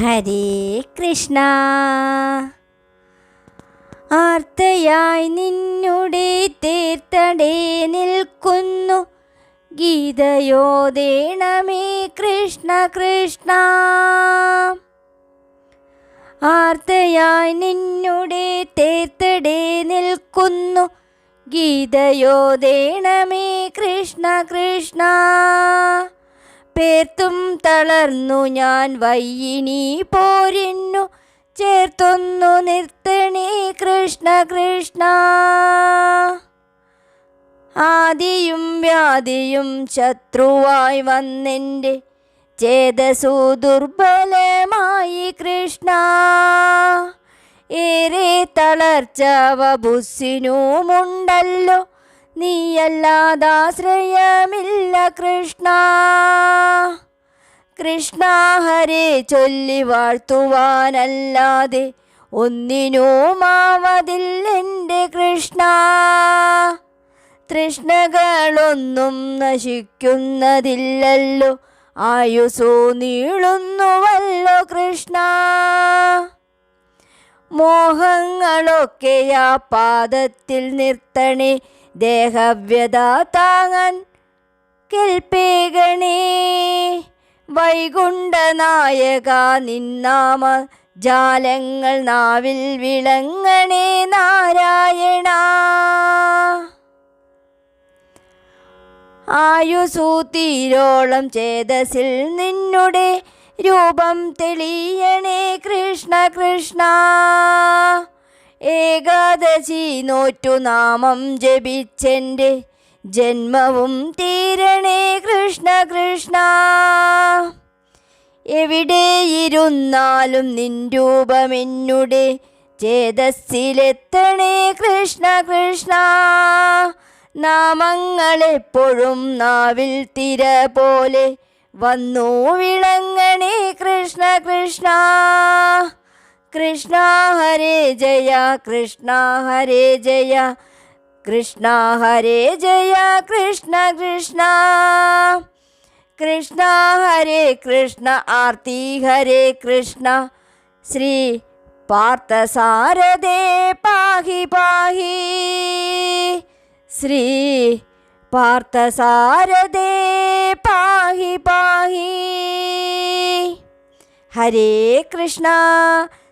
ഹരേ കൃഷ്ണ. ആർത്തയായി നിന്നുടെ തീർത്തടേ നിൽക്കുന്നു. ഗീതയോദേണമേ കൃഷ്ണ കൃഷ്ണ. ആർത്തയായി നിന്നുടെ തീർത്തടേ നിൽക്കുന്നു. ഗീതയോദേണമേ കൃഷ്ണ കൃഷ്ണ. പേർത്തും തളർന്നു ഞാൻ വയ്യിനി പോരിന്നു. ചേർത്തൊന്നു നിർത്തണേ കൃഷ്ണ കൃഷ്ണ. ആദിയും വ്യാധിയും ശത്രുവായി വന്നെന്റെ ചേതസു ദുർബലമായി കൃഷ്ണ. ഏറെ തളർച്ച വബുസ്സിനുമുണ്ടല്ലോ നീയല്ലാതാശ്രയമില്ല കൃഷ്ണ. കൃഷ്ണ ഹരെ ചൊല്ലി വാഴ്ത്തുവാനല്ലാതെ ഒന്നിനുമാവതില്ലെന്റെ കൃഷ്ണ. തൃഷ്ണകളൊന്നും നശിക്കുന്നതില്ലല്ലോ. ആയുസോ നീളുന്നുവല്ലോ കൃഷ്ണ. മോഹങ്ങളൊക്കെ ആ പാദത്തിൽ നിർത്തണേ. ദേഹവ്യത താങ്ങാൻ കെൽപ്പേകണേ വൈകുണ്ഠനായക നിന്നാമ ജാലങ്ങൾ നാവിൽ വിളങ്ങണേ നാരായണ. ആയുസൂത്തിരോളം തീരോളം ചേതസിൽ നിന്നുടെ രൂപം തെളിയണേ കൃഷ്ണ കൃഷ്ണ. ഏകാദശി നോറ്റു നാമം ജപിച്ചെന്റെ ജന്മവും തീരണേ കൃഷ്ണ കൃഷ്ണ. എവിടെയിരുന്നാലും നിൻ രൂപമെന്നുടെ ചേതസ്സിലെത്തണേ കൃഷ്ണ കൃഷ്ണ. നാമങ്ങളെപ്പോഴും നാവിൽ തിര പോലെ വന്നു വിളങ്ങണേ കൃഷ്ണ കൃഷ്ണ. കൃഷ്ണ ഹരേ ജയ കൃഷ്ണ ഹരേ ജയ കൃഷ്ണ ഹരേ ജയ കൃഷ്ണ കൃഷ്ണ. കൃഷ്ണ ഹരേ കൃഷ്ണ ആർത്തി ഹരേ കൃഷ്ണ. ശ്രീ പാർത്ഥസാരദേ പാഹി പാഹി. ശ്രീ പാർത്ഥസാരദേ പാഹി പാഹി. ഹരേ കൃഷ്ണ